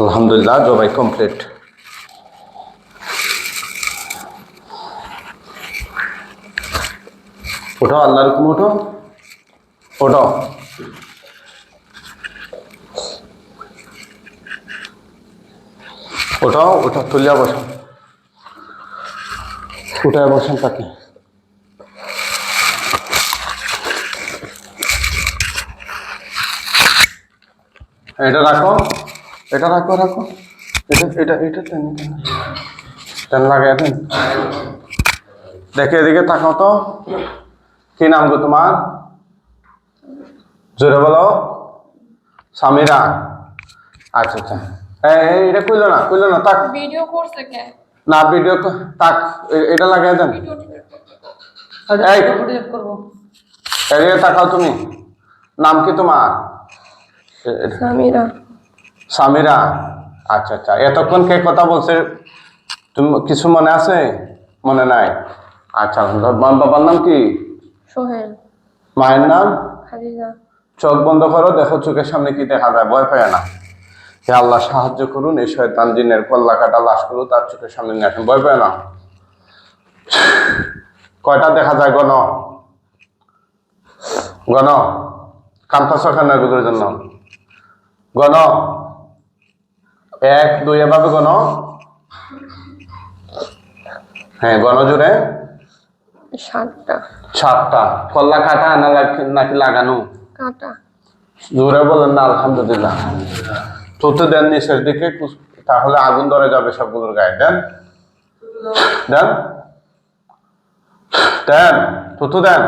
আলহামদুলিল্লাহ, জবাই কমপ্লিট ওঠো, আল্লাহর হুকুম ওঠো। ওঠো। ওঠো ওঠো, তুলিয়া বসো। উঠায় বসেন তাকে। এটা রাখো। এটা রাখো রাখো। এটা এটা এটা টেন টেন। লাগে দেন দেখে এদিকে তাকাও তো। কি নাম গো তোমার? জোরে বলো। সামিরা। আচ্ছা আচ্ছা। এই এটা কইলো না কইলো না তাক। ভিডিও করছে কে? না ভিডিও তাক এটা লাগিয়ে দেন। এই করব। এদিকে তাকাও তুমি। নাম কি তোমার? সামিরা। সামিরা আচ্ছা আচ্ছা। এতক্ষণ কে কথা বলছে? তুমি কিছু মনে আছে? মনে নাই? আচ্ছা বাবার নাম কি? সোহেল। মায়ের নাম? খাদিজা। চোখ বন্ধ করো দেখো চোখের সামনে কি দেখা যায়। ভয় পায় না। হে আল্লাহ সাহায্য করুন এই শয়তান জিনের কল্লা কাটা লাশগুলো তার চোখের সামনে নিয়ে আসেন। ভয় পায় না। কয়টা দেখা যায় গণ? গণ? কান্তা সরকার জন্য। গণ? এক দুই এভাবে গণ। হ্যাঁ গণ জুড়ে সাতটা। সাতটা। কল্লা কাটা না নাকি লাগানো? কাটা। জোরে বলেন না আলহামদুলিল্লাহ। থুতু দেন নিচের দিকে তাহলে আগুন ধরে যাবে সবগুলোর গায়ে। দেন। দেন। দেন। থুতু দেন।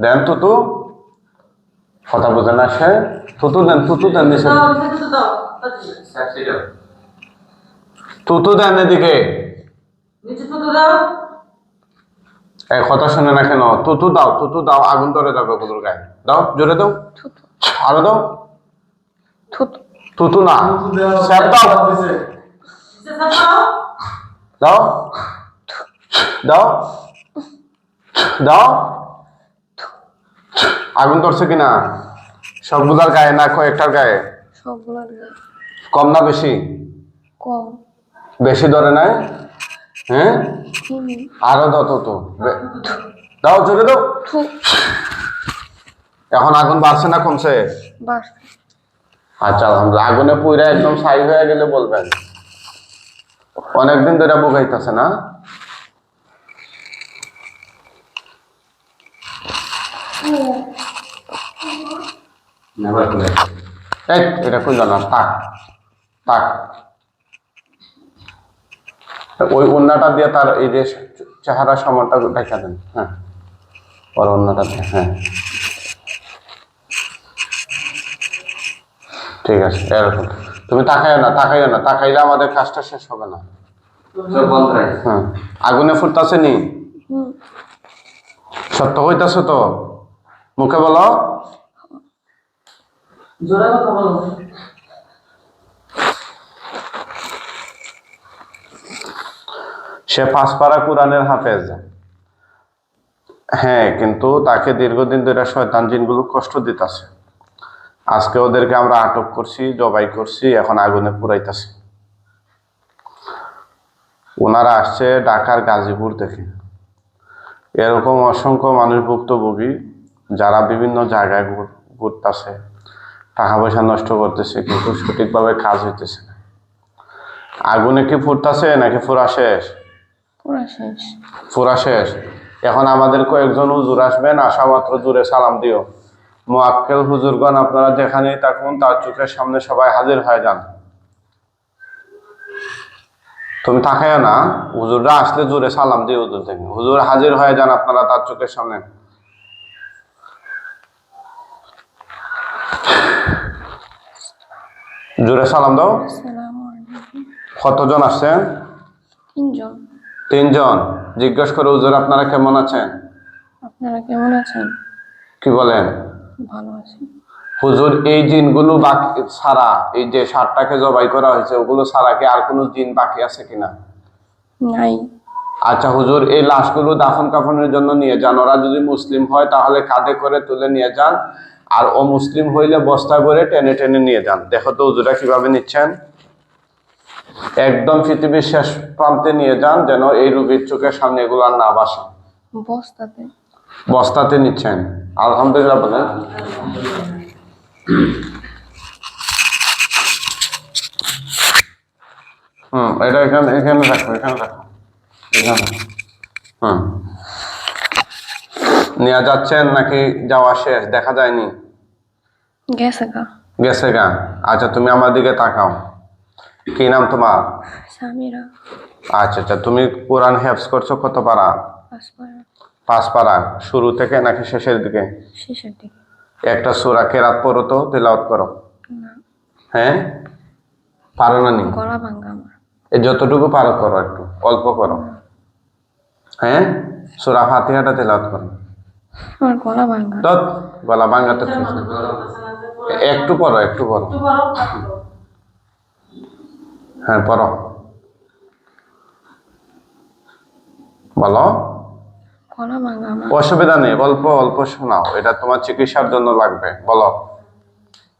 দেন থুতু। কথা বোঝে না সে। থুতু দেন থুতু দেন দিকে। থুতু দেন এদিকে। এই কথা শুনে না কেন? তুতু দাও তুতু দাও আগুন ধরে যাবে ওগুলোর গায়ে। দাও জোরে দাও। থুতু। আরও দাও। থুতু। তুতু না। স্যাপ দাও। দাও দাও। দাও। আগুন ধরছে কিনা? সবগুলার গায়ে না কয়েকটার গায়ে? সবগুলোর গায়ে। কম না বেশি? কম। বেশি ধরে নাই? হ্যাঁ? আরও দাও তো তো। দাও জোরে দাও। এখন আগুন বাড়ছে না কমছে? আচ্ছা আলহামদুলিল্লাহ। আগুনে পুইরা একদম সাই হয়ে গেলে বলবেন। অনেকদিন ধরে বুকাইতেছে না? এই এটা কইল না তাক তাক ওই অন্যটা দিয়ে তার এই যে চেহারা সমানটা দেখা দেন হ্যাঁ। ওর অন্যটা দিয়ে হ্যাঁ। ঠিক আছে এরকম। তুমি তাকাইও না তাকাইও না তাকাইলে আমাদের কাজটা শেষ হবে না। হ্যাঁ। আগুনে ফুটতাছে নি? সত্য হইতাছে তো? মুখে বলো। জোরে কথা বলো। সে পাঁচপাড়া কোরআনের হাফেজ। হ্যাঁ কিন্তু তাকে দীর্ঘদিন ধরে শয়তান জিনগুলো কষ্ট দিতেছে। আজকে ওদেরকে আমরা আটক করছি, জবাই করছি, এখন আগুনে পুরাইতেছি। ওনারা আসছে ঢাকার গাজীপুর থেকে। এরকম অসংখ্য মানুষ ভুক্তভোগী যারা বিভিন্ন জায়গায় ঘুর- ঘুরতাছে। টাকা পয়সা নষ্ট করতেছে কিন্তু সঠিকভাবে কাজ হইতেছে না। আগুনে কি ফুটতাছে নাকি ফুরা শেষ? ফুরা শেষ। এখন আমাদের কয়েকজন হুজুর আসবেন আসা মাত্র দূরে সালাম দিও। মোয়াক্কেল হুজুরগণ আপনারা যেখানেই থাকুন তার চোখের সামনে সবাই হাজির হয়ে যান। তুমি তাকায় না হুজুররা আসলে জোরে সালাম দিও হুজুর থেকে। হুজুর হাজির হয়ে যান আপনারা তার চোখের সামনে। জোরে সালাম দাও। কতজন আসছেন? তিনজন। তিনজন। জিজ্ঞেস করে হুজুর আপনারা কেমন আছেন? আপনারা কেমন আছেন? কি বলেন? ভালো আছি। হুজুর এই জিনগুলো বাকি ছাড়া এই যে ষাটটাকে জবাই করা হয়েছে ওগুলো ছাড়া কি আর কোনো জিন বাকি আছে কিনা? নাই। আচ্ছা হুজুর এই লাশগুলো দাফন কাফনের জন্য নিয়ে যান। ওরা যদি মুসলিম হয় তাহলে কাঁধে করে তুলে নিয়ে যান। আর অমুসলিম হইলে বস্তা করে টেনে টেনে নিয়ে যান। দেখো তো উজুরা কীভাবে নিচ্ছেন। একদম পৃথিবীর শেষ প্রান্তে নিয়ে যান যেন এই রোগীর চোখের সামনে এগুলো আর না বাসে বস্তাতে? বস্তাতে নিচ্ছেন। আলহামদুলিল্লাহ বলেন। হুম এটা এখানে এখানে রাখো এখানে রাখো। এখানে হুম। নেওয়া যাচ্ছেন নাকি যাওয়া শেষ? দেখা যায়নি? গেছে গা। গেছে গা? আচ্ছা তুমি আমার দিকে তাকাও। কি নাম তোমার? স্বামীরা আচ্ছা আচ্ছা তুমি কোরআন হেফস করছ কত পারা পাঁচ পারা শুরু থেকে নাকি শেষের দিকে? শেষের দিকে। একটা সুরা কেরাত পড়ো তো তেলাওয়াত করো। হ্যাঁ? পারো না নি? গলা এই যতটুকু পারো করো একটু অল্প করো। হ্যাঁ? সুরা ফাতিহাটা তেলাওয়াত করো। আমার গলা ভাঙ্গা তো গলা ভাঙা তো ঠিক। একটু পড়ো একটু পড়ো। হ্যাঁ পড়ো। বলো। অসুবিধা নেই অল্প অল্প শোনাও। এটা তোমার চিকিৎসার জন্য লাগবে। বলো।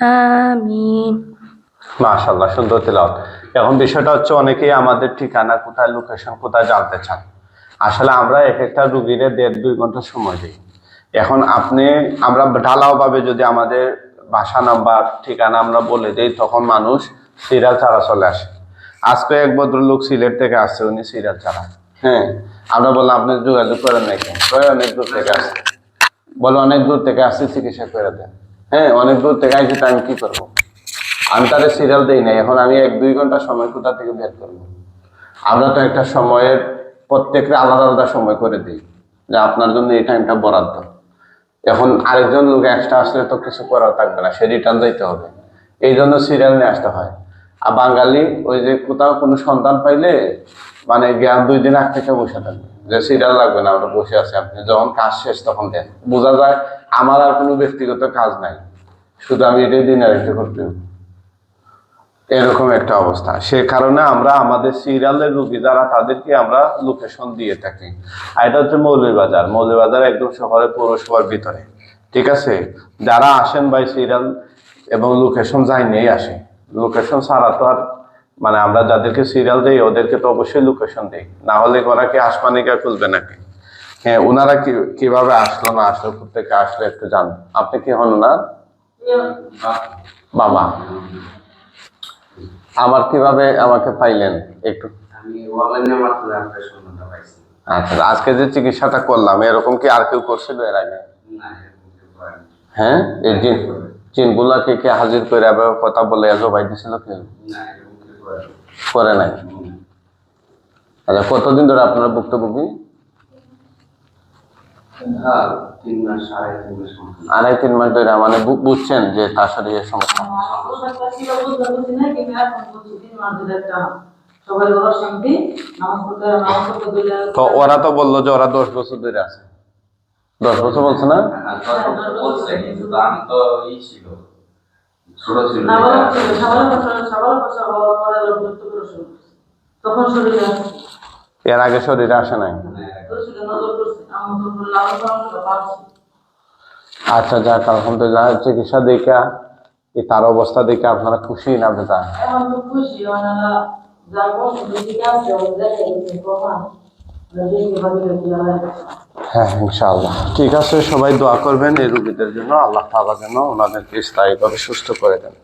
আমিন। মাশাল্লাহ সুন্দর তেলাওয়াত। এখন বিষয়টা হচ্ছে অনেকেই আমাদের ঠিকানা কোথায় লোকেশন কোথায় জানতে চান। আসলে আমরা এক একটা রুগীরে দেড় দুই ঘণ্টা সময় দিই। এখন আপনি, আমরা ঢালাও ভাবে যদি আমাদের বাসা নাম্বার, ঠিকানা আমরা বলে দিই, তখন মানুষ সিরিয়াল ছাড়া চলে আসে। আজকে এক ভদ্রলোক সিলেট থেকে আসছে, উনি সিরিয়াল ছাড়া। হ্যাঁ আমরা বললাম, আপনি যোগাযোগ করেন নাকি? অনেক দূর থেকে আসছে। বলে, অনেক দূর থেকে আসছে, চিকিৎসা করে দেন হ্যাঁ অনেক দূর থেকে আসছে তা আমি কি করব? আমি তাদের সিরিয়াল দিই নাই, এখন আমি এক দুই ঘণ্টা সময় কোথা থেকে বের করব? আমরা তো একটা সময়ের, প্রত্যেকটা আলাদা আলাদা সময় করে দিই, যে আপনার জন্য এই টাইমটা বরাদ্দ। এখন আরেকজন লোক এক্সট্রা আসলে তো কিছু করার থাকবে না, সে রিটার্ন দিতে হবে। এই জন্য সিরিয়াল নিয়ে আসতে হয়। আর বাঙালি ওই যে কোথাও কোনো সন্তান পাইলে মানে জ্ঞান দুই দিন আগ থেকে বসে থাকবে। যে সিরিয়াল লাগবে না, আমরা বসে আছি। আপনি যখন কাজ শেষ তখন দেন। বোঝা যায় আমার আর কোনো ব্যক্তিগত কাজ নাই। শুধু আমি এটাই দিন আর একটা করতে এরকম একটা অবস্থা। সে কারণে আমরা আমাদের সিরিয়ালের রুগী যারা, তাদেরকে আমরা লোকেশন দিয়ে থাকি। আর এটা হচ্ছে মৌলভীবাজার। মৌলভীবাজার একদম শহরের পৌরসভার ভিতরে। ঠিক আছে? যারা আসেন ভাই সিরিয়াল এবং লোকেশন যাই নেই আসে লোকেশন ছাড়া তো আর মানে আমরা যাদেরকে সিরিয়াল দেই ওদেরকে তো অবশ্যই লোকেশন দিই। না হলে ওরা কি আসমানিকা খুলবে নাকি? হ্যাঁ ওনারা কি কীভাবে আসলো না আসলো থেকে আসলো একটু জান। আপনি কি হন না বাবা। আমার কীভাবে আমাকে পাইলেন? একটু। আচ্ছা আজকে যে চিকিৎসাটা করলাম এরকম কি আর কেউ করছিল এর আগে। হ্যাঁ এই জিন জিনগুলাকে কে হাজির করে আবার কথা বলে জবাই দিছিল কেউ। করে নাই আচ্ছা কতদিন ধরে আপনার ভুক্তভোগী হ্যাঁ। আড়াই তিন মাস ধরে মানে বুঝছেন যে তার শরীরে সমস্যা তো ওরা তো বলল যে ওরা দশ বছর ধরে আছে দশ বছর বলছে না? হ্যাঁ। এর আগে শরীরে আসে নাই? পারছি। আচ্ছা যাক আলহামদুলিল্লাহ চিকিৎসা দেখা এই তার অবস্থা দেখে আপনারা খুশি না বেটা এখন তো খুশি, হ্যাঁ ইনশাআল্লাহ। ঠিক আছে, সবাই দোয়া করবেন এই রুগীদের জন্য। আল্লাহ তালা যেন ওনাদেরকে স্থায়ীভাবে সুস্থ করে দেন।